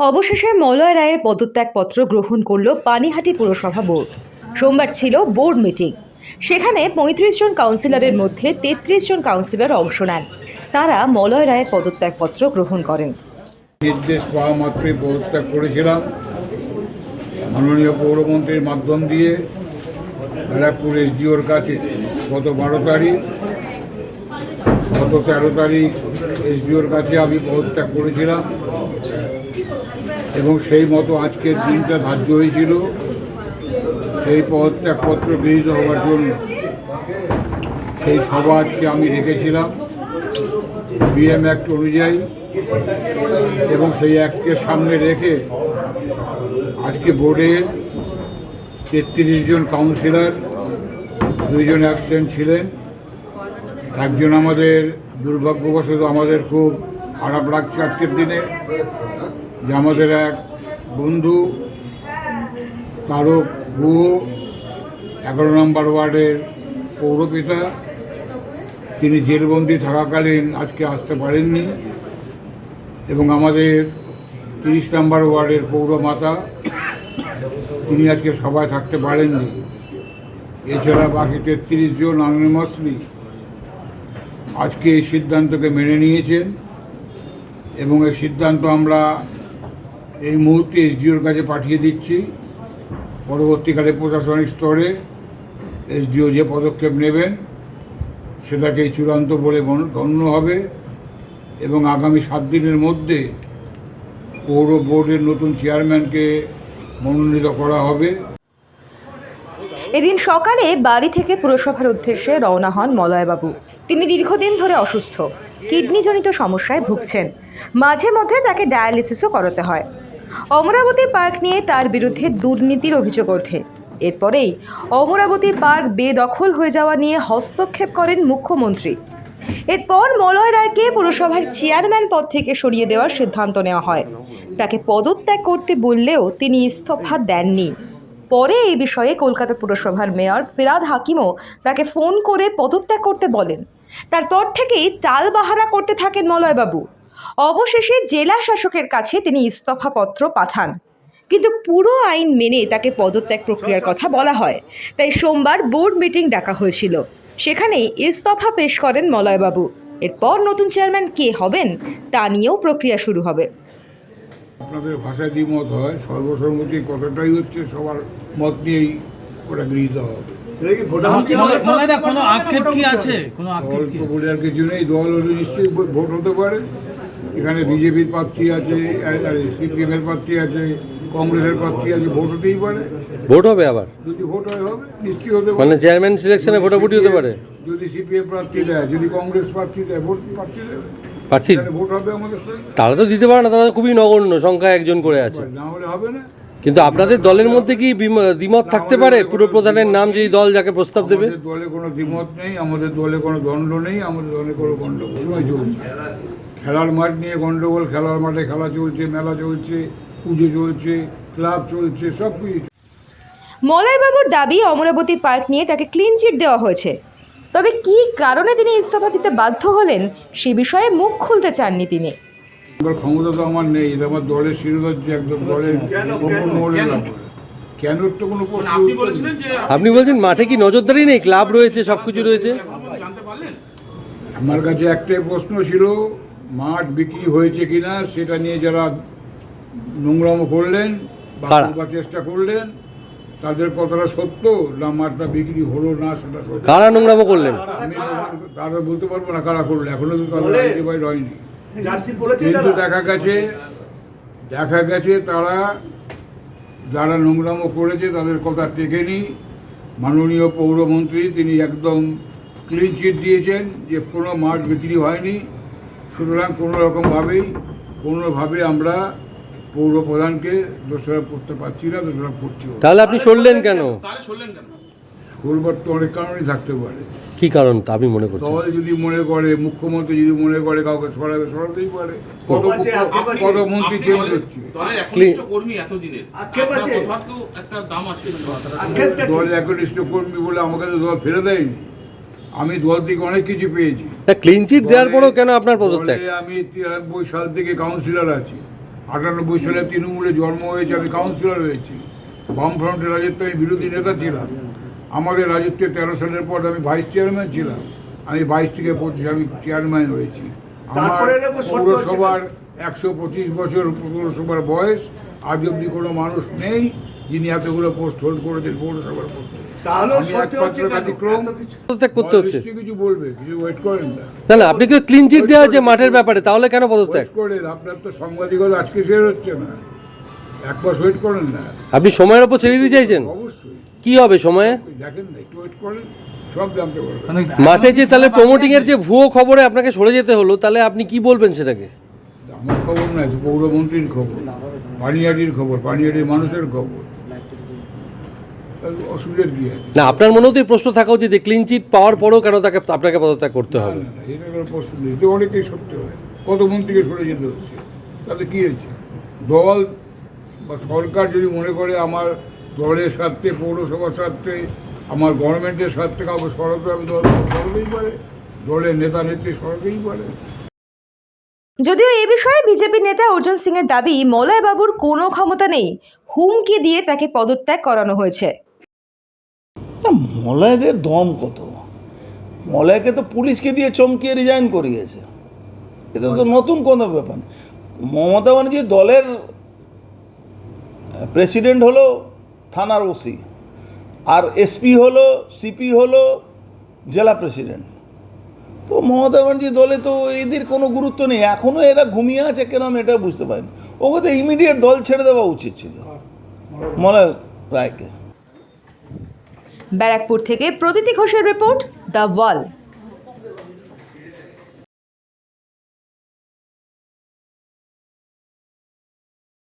অবশেষে মলয় রায়ের পদত্যাগপত্র গ্রহণ করল পানিহাটি পুরসভা বোর্ড। সোমবার ছিল বোর্ড মিটিং। সেখানে পঁয়ত্রিশ জন কাউন্সিলরের মধ্যে তেত্রিশ জন কাউন্সিলর অংশ নেন। তারা মলয় রায়ের পদত্যাগপত্র গ্রহণ করেন। নির্দেশ পাওয়া মাত্রই পদত্যাগ করেছিলাম। মাননীয় পৌরমন্ত্রীর মাধ্যম দিয়ে ব্যারাকপুর এসডিওর কাছে গত বারো তারিখ, গত তেরো তারিখ এসডিওর কাছে আমি পদত্যাগ করেছিলাম। এবং সেই মতো আজকের দিনটা ধার্য হয়েছিল। সেই পদত্যাগপত্র গৃহীত হওয়ার জন্য সেই সভা আজকে আমি রেখেছিলাম বিএম অ্যাক্ট অনুযায়ী এবং সেই অ্যাক্টকে সামনে রেখে আজকে বোর্ডের তেত্রিশ জন কাউন্সিলর দুইজন অ্যাবসেন্ট ছিলেন। একজন আমাদের দুর্ভাগ্যবশত আমাদের খুব খারাপ লাগছে আজকের দিনে। যে আমাদের এক বন্ধু, তারক গুহ এগারো নম্বর ওয়ার্ডের পৌরপিতা, তিনি জেলবন্দি থাকাকালীন আজকে আসতে পারেননি এবং আমাদের তিরিশ নম্বর ওয়ার্ডের পৌরমাতা, তিনি আজকে সবাই থাকতে পারেননি। এছাড়া বাকি তেত্রিশ জন আননিমাসলি আজকে এই সিদ্ধান্তকে মেনে নিয়েছেন এবং এই সিদ্ধান্ত আমরা এই মুহূর্তে এসডিওর কাছে পাঠিয়ে দিচ্ছি। পরবর্তীকালে প্রশাসনিক স্তরে এসডিও যে পদক্ষেপ নেবেন সেটাকে চূড়ান্ত বলে গণ্য হবে এবং আগামী সাত দিনের মধ্যে পৌর বোর্ডের নতুন চেয়ারম্যানকে মনোনীত করা হবে। এদিন সকালে বাড়ি থেকে পুরসভার উদ্দেশ্যে রওনা হন মলয়বাবু। তিনি দীর্ঘদিন ধরে অসুস্থ। কিডনিজনিত সমস্যায় ভুগছেন। মাঝে মধ্যে তাকে ডায়ালিসিসও করাতে হয়। অমরাবতী পার্ক নিয়ে তার বিরুদ্ধে দুর্নীতির অভিযোগ ওঠে। এরপরেই অমরাবতী পার্ক বেদখল হয়ে যাওয়া নিয়ে হস্তক্ষেপ করেন মুখ্যমন্ত্রী। এরপর মলয় রায়কে পুরসভার চেয়ারম্যান পদ থেকে সরিয়ে দেওয়ার সিদ্ধান্ত নেওয়া হয়। তাকে পদত্যাগ করতে বললেও তিনি ইস্তফা দেননি। পরে এই বিষয়ে কলকাতা পুরসভার মেয়র ফিরাদ হাকিমও তাকে ফোন করে পদত্যাগ করতে বলেন। তারপর থেকেই টালবাহারা করতে থাকেন মলয়বাবু। অবশেষে জেলা শাসকের কাছে তিনি ইস্তফাপত্র পাঠান। কিন্তু পুরো আইন মেনে তাকে পদত্যাগ প্রক্রিয়ার কথা বলা হয়। তাই সোমবার বোর্ড মিটিং ডাকা হয়েছিল। সেখানেই ইস্তফা পেশ করেন মলয়বাবু। এরপর নতুন চেয়ারম্যান কে হবেন তা নিয়েও প্রক্রিয়া শুরু হবে। আপনাদের ভাষায় দ্বিমত হয় সর্বসম্মতি কথাটাই হচ্ছে সবার মত নিয়েই ওটা গৃহীত হবে। কোনো আক্ষেপ কি আছে? কোনো আক্ষেপ দল কি আর কিছু নেই দল হলে নিশ্চয়ই ভোট হতে পারে। এখানে বিজেপির প্রার্থী আছে সিপিএমের প্রার্থী আছে কংগ্রেসের প্রার্থী আছে ভোট হতেই পারে। ভোট হবে আবার? যদি ভোট হয় হবে নিশ্চয়ই হতে মানে চেয়ারম্যান সিলেকশনে ভোটাভুটি হতে পারে? যদি সিপিএম প্রার্থী দেয় যদি কংগ্রেস প্রার্থী দেয় ভোট প্রার্থী দেবে। প্রার্থী? ভোট হবে আমাদের তারা তো দিতে পারে না তারা খুবই নগণ্য সংখ্যা একজন করে আছে। না হলে হবে না। কিন্তু আপনাদের দলের মধ্যে কি বিম- দ্বিমত থাকতে পারে? পুরো প্রধানের নাম যেই দল যাকে প্রস্তাব দেবে? দলে কোনো দ্বিমত নেই আমাদের দলে কোনো দ্বন্দ্ব নেই আমাদের দলে কোনো গণ্ডগোল চলছে। খেলার মাঠ নিয়ে গণ্ডগোল খেলার মাঠে খেলা চলছে মেলা চলছে পুজো চলছে ক্লাব চলছে সব কিছু মলয়বাবুর দাবি অমরাবতী পার্ক নিয়ে তাকে ক্লিন চিট দেওয়া হয়েছে। তবে কী কারণে তিনি ইস্তফা দিতে বাধ্য হলেন সে বিষয়ে মুখ খুলতে চাননি তিনি। এবার ক্ষমতা তো আমার নেই এটা আমার দলের শিরোধার্য একদম দলের কেন? তো কোনো প্রশ্ন আপনি উত্তর বলেছিলেন নেই। যে আপনি বলছেন মাঠে কি নজরদারি নেই ক্লাব রয়েছে সব কিছু রয়েছে? আপনি জানতে পারলেন? আমার কাছে একটাই প্রশ্ন ছিল মাঠ বিক্রি হয়েছে কিনা সেটা নিয়ে যারা নোংরামো করলেন বা? চেষ্টা করলেন তাদের কথাটা সত্য না মাঠটা বিক্রি হলো না সেটা সত্য? কারা নোংরামো করলেন? আমি তারা বলতে পারব না কারা করল এখনও তো তাদের হয়নি জার্সি কিন্তু দেখা গেছে দেখা গেছে তারা যারা নোংরামো করেছে তাদের কথা টেকেনি। মাননীয় পৌরমন্ত্রী তিনি একদম ক্লিন চিট দিয়েছেন যে কোনো মাছ বিক্রি হয়নি। সুতরাং কোনো রকমভাবেই কোনোভাবে আমরা পৌর প্রধানকে দোষারোপ করতে পারছি না দোষারোপ করছি তাহলে আপনি সরলেন কেন? তাহলে শুনলেন কেন? করবার তো অনেক কারণই থাকতে পারে। কি কারণ? তা আপনি মনে করছেন দল যদি মনে করে মুখ্যমন্ত্রী যদি মনে করে কাউকে সরাবে সরাতেই পারে। কত মন্ত্রী চেঞ্জ হচ্ছে? দল একনিষ্ঠ কর্মী বলে আমাকে তো দল ফেলে দেয়নি। আমি দল থেকে অনেক কিছু পেয়েছি। ক্লিন চিট দেওয়ার পরেও কেন আপনার পদত্যাগ? আমি তিরানব্বই সাল থেকে কাউন্সিলর আছি। আটানব্বই সালে তৃণমূলে জন্ম হয়েছে আমি কাউন্সিলর হয়েছি। বামফ্রন্টের রাজত্বে আমি বিরোধী নেতা ছিলাম। আমাদের রাজত্বে তেরো সালের পর আমি ভাইস চেয়ারম্যান ছিলাম। আমি বাইশ থেকে পঁচিশ আমি চেয়ারম্যান হয়েছি। আমার পৌরসভার একশো পঁচিশ বছর পৌরসভার বয়স আজ অব্দি কোনো মানুষ নেই যিনি এতগুলো পোস্ট হোল্ড করেছেন পৌরসভার পক্ষে তাহলেও আমি সত্যি একমাত্র হচ্ছে কেন? ব্যতিক্রম। এত কিছু। পদত্যাগ করতে হচ্ছে? নিশ্চয়ই কিছু বলবে কিছু ওয়েট করেন না। না না আপনি ক্লিন চিট দেওয়া হয়েছে মাঠের ব্যাপারে? তাহলে কেন পদত্যাগ? করেন আপনার তো সাংবাদিকতা আজকে শেষ হচ্ছে না। এক মাস ওয়েট করেন না। আপনি সময়ের ওপর ছেড়ে দিতে চাইছেন? অবশ্যই। কি হবে সময়ে? দেখেন না একটু ওয়েট করেন সব জানতে পারবেন। মানে মাঠে যে তাহলে প্রমোটিং এর যে ভুয়ো খবরে আপনাকে সরে যেতে হলো তাহলে আপনি কি বলবেন সেটাকে? আমার খবর পৌরমন্ত্রীর খবর। পানিয়াটির খবর পানিয়াটির মানুষের খবর। অসুবিধার কি আছে? না আপনার মনেও তো এই প্রশ্ন থাকা উচিত ক্লিন চিট পাওয়ার পরেও কেন তাকে আপনাকে পদত্যাগ করতে হবে? এটা কোনো প্রশ্ন নেই। তো অনেকেই সত্যি হয়। কত মন্ত্রীকে সরে যেতে হচ্ছে? তাতে কী হয়েছে? দল বা সরকার যদি মনে করে আমার দলের স্বার্থে পৌরসভার স্বার্থে আমার গভর্নমেন্টের স্বার্থে কাউকে সরাতে হবে দল সরাতেই পারে। দলের নেতা নেত্রী সরাতেই পারে। যদিও এ বিষয়ে বিজেপি নেতা অর্জুন সিংয়ের দাবি মলয় বাবুর কোনো ক্ষমতা নেই। হুমকি দিয়ে তাকে পদত্যাগ করানো হয়েছে। মলয়দের দম কত? মলয়কে তো পুলিশকে দিয়ে চমকিয়ে রিজাইন করিয়েছে। এটা তো নতুন কোনো ব্যাপার মমতা ব্যানার্জি দলের প্রেসিডেন্ট হলো থানার ওসি, আর এসপি হলো সিপি হলো জেলা প্রেসিডেন্ট তো মমতা ব্যানার্জি দলে তো এদের কোনো গুরুত্ব নেই। এখনও এরা ঘুমিয়ে আছে কেন আমি এটা বুঝতে পারিনি। ওকে তো ইমিডিয়েট দল ছেড়ে দেওয়া উচিত ছিল। মনে রায়কে। ব্যারাকপুর থেকে প্রতীতি ঘোষের রিপোর্ট দ্য ওয়াল